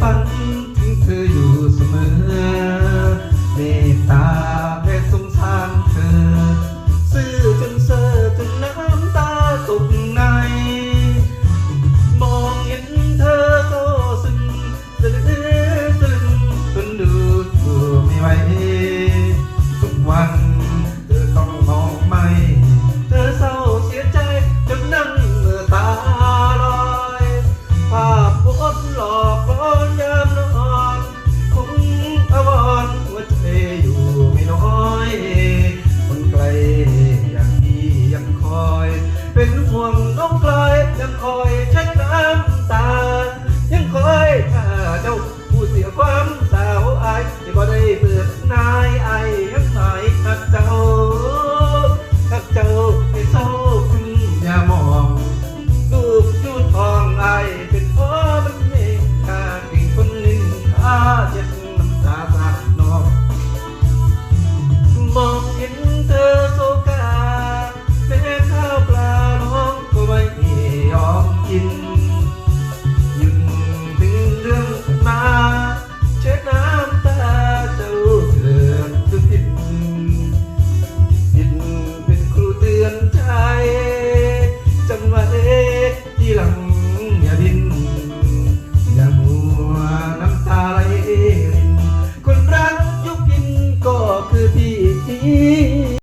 ฝันถึงเธออยู่เสมอเมตตาแม่สงสารเธอ ซื่อจนเซอจนน้ำตาตกใน มองเห็นเธอก็ซึ้งตะลึงตะลึงจนดูตัวไม่ไหว